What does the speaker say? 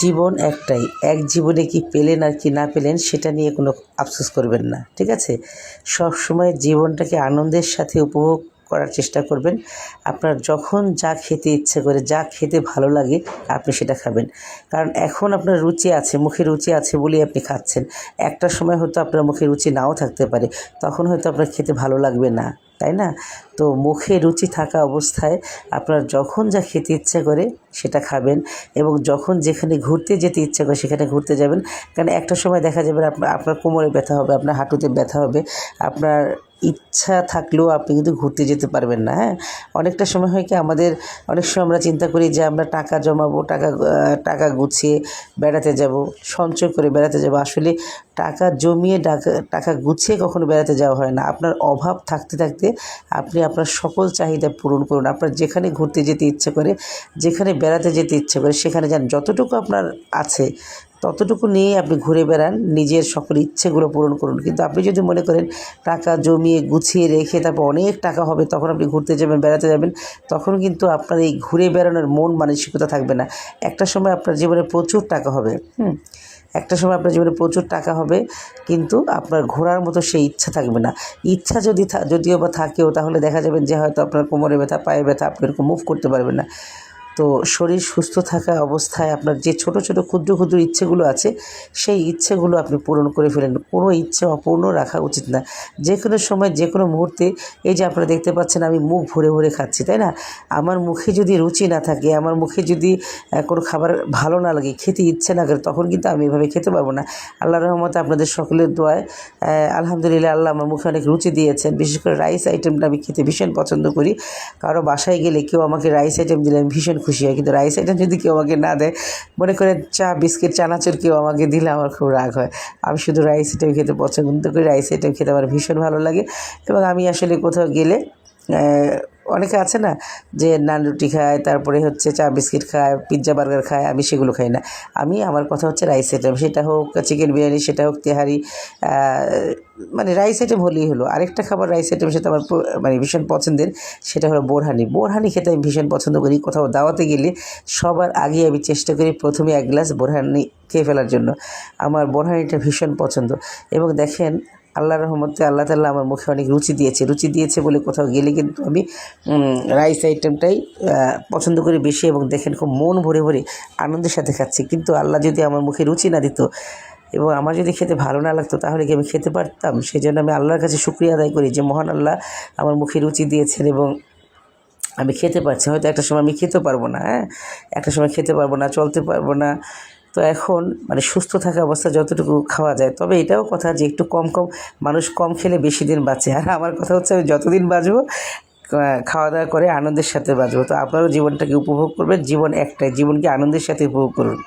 জীবন একটাই। এক জীবনে কি পেলেন আর কি না পেলেন সেটা নিয়ে কোনো আফসোস করবেন না, ঠিক আছে? সব সময় জীবনটাকে আনন্দের সাথে উপভোগ করার চেষ্টা করবেন। আপনার যখন যা খেতে ইচ্ছে করে, যা খেতে ভালো লাগে, আপনি সেটা খাবেন। কারণ এখন আপনার রুচি আছে, মুখে রুচি আছে বলেই আপনি খাচ্ছেন। একটা সময় হয়তো আপনার মুখে রুচি নাও থাকতে পারে, তখন হয়তো আপনার খেতে ভালো লাগবে না। তাই না? তো মুখে রুচি থাকা অবস্থায় আপনার যখন যা খেতে ইচ্ছা করে সেটা খাবেন এবং যখন যেখানে ঘুরতে যেতে ইচ্ছা করে সেখানে ঘুরতে যাবেন। কারণ একটা সময় দেখা যাবে আপনার আপনার কোমরে ব্যথা হবে, আপনার হাঁটুতে ব্যথা হবে, আপনার ইচ্ছা থাকলেও আপনি কিন্তু ঘুরতে যেতে পারবেন না হ্যাঁ? অনেকটা সময় হয় কি আমাদের, অনেক সময় আমরা চিন্তা করি যে আমরা টাকা জমাবো, টাকা টাকা গুছিয়ে বেড়াতে যাব, সঞ্চয় করে বেড়াতে যাব। আসলে টাকা জমিয়ে টাকা টাকা গুছিয়ে কখনো বেড়াতে যাওয়া হয় না। আপনার অভাব থাকতে থাকতে আপনি আপনার সকল চাহিদা পূরণ করুন। আপনার যেখানে ঘুরতে যেতে ইচ্ছে করে, যেখানে বেড়াতে যেতে ইচ্ছে করে, সেখানে যান। যতটুকু আপনার আছে ততটুকু নিয়ে আপনি ঘুরে বেড়ান, নিজের সকল ইচ্ছেগুলো পূরণ করুন। কিন্তু আপনি যদি মনে করেন টাকা জমিয়ে গুছিয়ে রেখে তারপর অনেক টাকা হবে, তখন আপনি ঘুরতে যাবেন, বেড়াতে যাবেন, তখন কিন্তু আপনার এই ঘুরে বেড়ানোর মন মানসিকতা থাকবে না। একটা সময় আপনার জীবনে প্রচুর টাকা হবে, হুম? একটা সময় আপনার জীবনে প্রচুর টাকা হবে, কিন্তু আপনার ঘোরার মতো সেই ইচ্ছা থাকবে না। ইচ্ছা যদি যদিও বা থাকেও, তাহলে দেখা যাবেন যে হয়তো আপনার কোমরে ব্যথা, পায়ে ব্যথা, আপনি এরকম মুভ করতে পারবেন না। তো শরীর সুস্থ থাকা অবস্থায় আপনার যে ছোট ছোট, ক্ষুদ্র ক্ষুদ্র ইচ্ছেগুলো আছে, সেই ইচ্ছেগুলো আপনি পূরণ করে ফেলেন। কোনো ইচ্ছে অপূর্ণ রাখা উচিত না। যে কোনো সময়, যে কোনো মুহূর্তে, এই যে আপনারা দেখতে পাচ্ছেন আমি মুখ ভরে ভরে খাচ্ছি, তাই না? আমার মুখে যদি রুচি না থাকে, আমার মুখে যদি কোনো খাবার ভালো না লাগে, খেতে ইচ্ছে না করে, তখন কিন্তু আমি এভাবে খেতে পারব না। আল্লাহ রহমতে আপনাদের সকলের দোয়ায় আলহামদুলিল্লাহ আল্লাহ আমার মুখে অনেক রুচি দিয়েছেন। বিশেষ করে রাইস আইটেমটা আমি খেতে ভীষণ পছন্দ করি। কারও বাসায় গেলে কেউ আমাকে রাইস আইটেম দিলে আমি ভীষণ খুশি হয়। কিন্তু রাইস আইটেম যদি কেউ আমাকে না দেয়, মনে করে চা, বিস্কিট, চানাচুর কেউ আমাকে দিলে আমার খুব রাগ হয়। আমি শুধু রাইস আইটেম খেতে পছন্দ করি, রাইস আইটেম খেতে আমার ভীষণ ভালো লাগে। এবং আমি আসলে কোথাও গেলে অনেকে আছে না যে নান রুটি খায়, তারপরে হচ্ছে চা বিস্কিট খায় পিৎজা বার্গার খায়, আমি সেগুলো খাই না। আমি, আমার কথা হচ্ছে রাইস আইটেম সেটা হোক চিকেন বিরিয়ানি, সেটা হোক তেহারি মানে রাইস আইটেম হলেই হলো। আরেকটা খাবার রাইস আইটেম সেটা আমার মানে ভীষণ পছন্দের, সেটা হলো বোরহানি। বোরহানি খেতে আমি ভীষণ পছন্দ করি। কোথাও দাওয়াতে গেলে সবার আগে আমি চেষ্টা করি প্রথমে এক গ্লাস বোরহানি খেয়ে ফেলার জন্য। আমার বোরহানিটা ভীষণ পছন্দ। এবং দেখেন আল্লাহ রহমতে আল্লাহ তাল্লাহ আমার মুখে অনেক রুচি দিয়েছে। রুচি দিয়েছে বলে কোথাও গেলে কিন্তু আমি রাইস আইটেমটাই পছন্দ করি বেশি এবং দেখেন খুব মন ভরে ভরে আনন্দের সাথে খাচ্ছি। কিন্তু আল্লাহ যদি আমার মুখে রুচি না দিত এবং আমার যদি খেতে ভালো না লাগতো, তাহলে কি আমি খেতে পারতাম? সেই জন্য আমি আল্লাহর কাছে শুক্রিয়া আদায় করি যে মহান আল্লাহ আমার মুখে রুচি দিয়েছেন এবং আমি খেতে পারছি। হয়তো একটা সময় আমি খেতে পারব না হ্যাঁ? একটা সময় খেতে পারব না, চলতে পারব না। তো এখন মানে সুস্থ থাকা অবস্থা যতটুকু খাওয়া যায়। তবে এটাও কথা যে একটু কম কম মানুষ কম খেলে বেশি দিন বাঁচে। আর আমার কথা হচ্ছে আমি যতদিন বাঁচবো খাওয়া দাওয়া করে আনন্দের সাথে বাঁচবো। তো আপনারাও জীবনটাকে উপভোগ করবেন, জীবন একটাই। জীবনকে আনন্দের সাথে উপভোগ করুন।